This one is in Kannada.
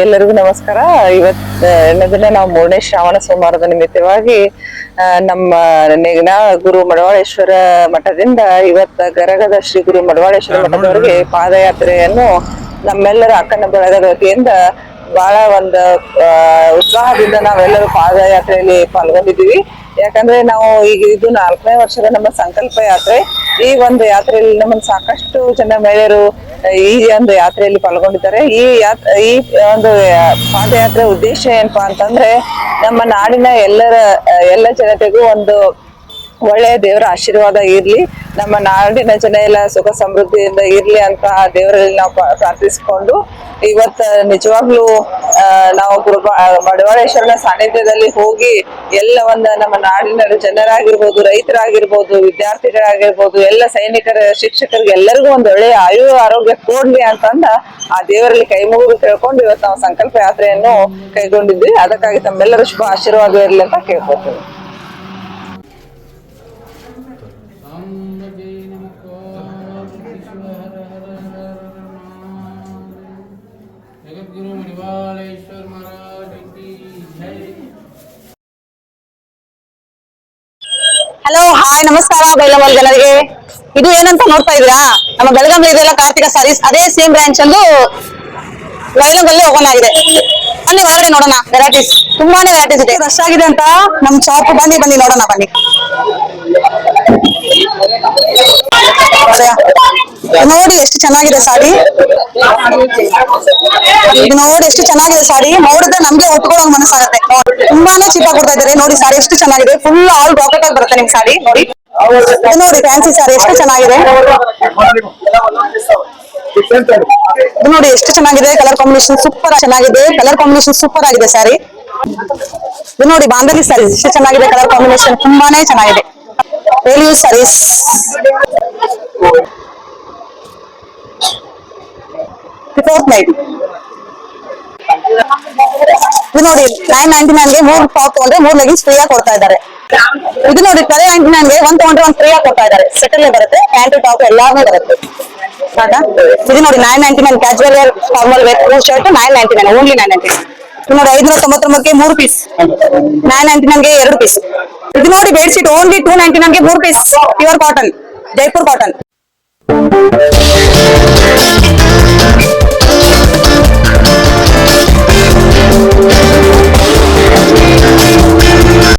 ಎಲ್ಲರಿಗೂ ನಮಸ್ಕಾರ. ಇವತ್ ಎರಡನೇ ದಿನ ನಾವು ಮೂರನೇ ಶ್ರಾವಣ ಸೋಮವಾರದ ನಿಮಿತ್ತವಾಗಿ ಆ, ನಮ್ಮ ನೆಗ್ನ ಗುರು ಮಡವಾಳೇಶ್ವರ ಮಠದಿಂದ ಇವತ್ತ ಗರಗದ ಶ್ರೀ ಗುರು ಮಡವಾಳೇಶ್ವರ ಮಠದವರಿಗೆ ಪಾದಯಾತ್ರೆಯನ್ನು ನಮ್ಮೆಲ್ಲರ ಅಕ್ಕನ ಬಳಗದ ವತಿಯಿಂದ ಬಹಳ ಒಂದು ಉತ್ಸಾಹದಿಂದ ನಾವೆಲ್ಲರೂ ಪಾದಯಾತ್ರೆಯಲ್ಲಿ ಪಾಲ್ಗೊಂಡಿದ್ದೀವಿ. ಯಾಕಂದ್ರೆ ನಾವು ಈಗ ಇದು ನಾಲ್ಕನೇ ವರ್ಷದ ನಮ್ಮ ಸಂಕಲ್ಪ ಯಾತ್ರೆ. ಈ ಒಂದು ಯಾತ್ರೆಯಲ್ಲಿ ನಮ್ಮನ್ನು ಸಾಕಷ್ಟು ಜನ ಮಹಿಳೆಯರು ಈ ಒಂದು ಯಾತ್ರೆಯಲ್ಲಿ ಪಾಲ್ಗೊಂಡಿದ್ದಾರೆ. ಈ ಯಾತ್, ಈ ಒಂದು ಪಾದಯಾತ್ರೆ ಉದ್ದೇಶ ಏನಪ್ಪಾ ಅಂತಂದ್ರೆ, ನಮ್ಮ ನಾಡಿನ ಎಲ್ಲರ ಎಲ್ಲ ಜನತೆಗೂ ಒಂದು ಒಳ್ಳೆಯ ದೇವರ ಆಶೀರ್ವಾದ ಇರ್ಲಿ. ನಮ್ಮ ನಾಡಿನ ಜನ ಎಲ್ಲ ಸುಖ ಸಮೃದ್ಧಿಯಿಂದ ಇರ್ಲಿ ಅಂತ ದೇವರಲ್ಲಿ ನಾವು ಪ್ರಾರ್ಥಿಸಿಕೊಂಡು ಇವತ್ತ ನಿಜವಾಗ್ಲೂ ನಾವು ಗುರು ಮಡವಾಳೇಶ್ವರನ ಸಾನ್ನಿಧ್ಯದಲ್ಲಿ ಹೋಗಿ ಎಲ್ಲ ಒಂದ ನಮ್ಮ ನಾಡಿನ ಜನರಾಗಿರ್ಬೋದು, ರೈತರಾಗಿರ್ಬೋದು, ವಿದ್ಯಾರ್ಥಿಗಳಾಗಿರ್ಬೋದು, ಎಲ್ಲ ಸೈನಿಕರ, ಶಿಕ್ಷಕರಿಗೆ ಎಲ್ಲರಿಗೂ ಒಂದು ಒಳ್ಳೆಯ ಆಯು, ಆರೋಗ್ಯ ಕೊಡ್ಲಿ ಅಂತಂದ ಆ ದೇವರಲ್ಲಿ ಕೈ ಮುಗಿದು ಕೇಳ್ಕೊಂಡು ಇವತ್ತು ನಾವು ಸಂಕಲ್ಪ ಯಾತ್ರೆಯನ್ನು ಕೈಗೊಂಡಿದ್ವಿ. ಅದಕ್ಕಾಗಿ ತಮ್ಮೆಲ್ಲರ ಶುಭ ಆಶೀರ್ವಾದ ಇರಲಿ ಅಂತ ಕೇಳ್ಕೊತೀವಿ ಜಗದ್ಗುರು ಮಣಿವಾಲೇಶ್ವರ ಮಹಾರಾಜ್ ಕಿ ಜೈ ಹಲೋ ಹಾಯ್ ನಮಸ್ಕಾರ ಬೆಳಗಾವಿ ಜನರಿಗೆ ಇದು ಏನಂತ ನೋಡ್ತಾ ಇದ್ದೀರಾ ನಮ್ಮ ಬೆಳಗಾವಿ ಇದೆಲ್ಲ ಕಾರ್ತಿಕ ಸಾರೀಸ್ ಅದೇ ಸೇಮ್ ಬ್ರಾಂಚ್ ಅಲ್ಲೂ ಬೆಳಗಾವಲ್ಲಿ ಓಪನ್ ಆಗಿದೆ ಬನ್ನಿ ಒಳಗಡೆ ನೋಡೋಣ ವೆರೈಟೀಸ್ ತುಂಬಾನೇ ವೆರೈಟೀಸ್ ಇದೆ ರಶ್ ಆಗಿದೆ ಅಂತ ನಮ್ ಶಾಪ್ ಬನ್ನಿ ಬನ್ನಿ ನೋಡೋಣ ಬನ್ನಿ ಇದು ನೋಡಿ ಎಷ್ಟು ಚೆನ್ನಾಗಿದೆ ಸಾರಿ. ನೋಡಿ ಎಷ್ಟು ಚೆನ್ನಾಗಿದೆ ಸಾರಿ. ನೋಡಿದ್ರೆ ನಮ್ಗೆ ಉಟ್ಕೊಳ್ಳೋ ಮನಸ್ಸಾಗತ್ತೆ ತುಂಬಾನೇ ಚೀಪ್ ಆಗಿ ಇದ್ದಾರೆ. ನೋಡಿ ಸಾರಿ ಎಷ್ಟು ಚೆನ್ನಾಗಿದೆ. ಫುಲ್ ಆಲ್ ರಾಕೆಟ್ ಆಗಿ ಬರುತ್ತೆ ನಿಮ್ ಸಾರಿ. ನೋಡಿ. ನೋಡಿ ಫ್ಯಾನ್ಸಿ ಸಾರಿ. ಎಷ್ಟು ಚೆನ್ನಾಗಿದೆ. ನೋಡಿ, ಎಷ್ಟು ಚೆನ್ನಾಗಿದೆ. ಕಲರ್ ಕಾಂಬಿನೇಷನ್ ಸೂಪರ್ ಚೆನ್ನಾಗಿದೆ. ಕಲರ್ ಕಾಂಬಿನೇಷನ್ ಸೂಪರ್ ಆಗಿದೆ ಸಾರಿ. ನೋಡಿ ಬಾಂಧವಿ ಸಾರಿ. ಎಷ್ಟು ಚೆನ್ನಾಗಿದೆ ಕಲರ್ ಕಾಂಬಿನೇಷನ್ ತುಂಬಾನೇ ಚೆನ್ನಾಗಿದೆ. ರೇಲಿಯೂ ಸಾರೀಸ್ ಫೋರ್ತ್ ನೈಟ್ ಇದು ನೋಡಿ ನೈನ್ ನೈನ್ಟಿ ನೈನ್ಗೆ ಮೂರ್ ಟಾಪ್ ತಗೊಂಡ್ರೆ ಮೂರ್ ಲೆಗಿನ್ಸ್ ಫ್ರೀ ಆಗಿ ಕೊಡ್ತಾ ಇದ್ದಾರೆ. ಇದು ನೋಡಿ ಟ್ವೆಲ್ ನೈನ್ಟಿ ನೈನ್ಗೆ ಒಂದ್ ತಗೊಂಡ್ರೆ ಒಂದ್ ಫ್ರೀ ಆಗಿ ಕೊಡ್ತಾ ಇದ್ದಾರೆ. ಸೆಟಲ್ ಬರುತ್ತೆ ಪ್ಯಾಂಟ್ ಟಾಪ್ ಎಲ್ಲಾನು ಬರುತ್ತೆ. ಇದು ನೋಡಿ nine ninety nine casual wear formal wear shirt nine ninety nine only nine ninety ಇದು ನೋಡಿ, ಐದ್ನೂರ ತೊಂಬತ್ತೊಂಬತ್ತಕ್ಕೆ ಮೂರು ಪೀಸ್ ನೈನ್ ನೈನ್ಟಿ ನೈನ್ಗೆ ಎರಡು ಪೀಸ್ ಇದು ನೋಡಿ ಬೆಡ್ಶೀಟ್ ಓನ್ಲಿ ಟೂ ನೈನ್ಟಿ ನೈನ್ಗೆ ಮೂರು piece pure cotton Jaipur cotton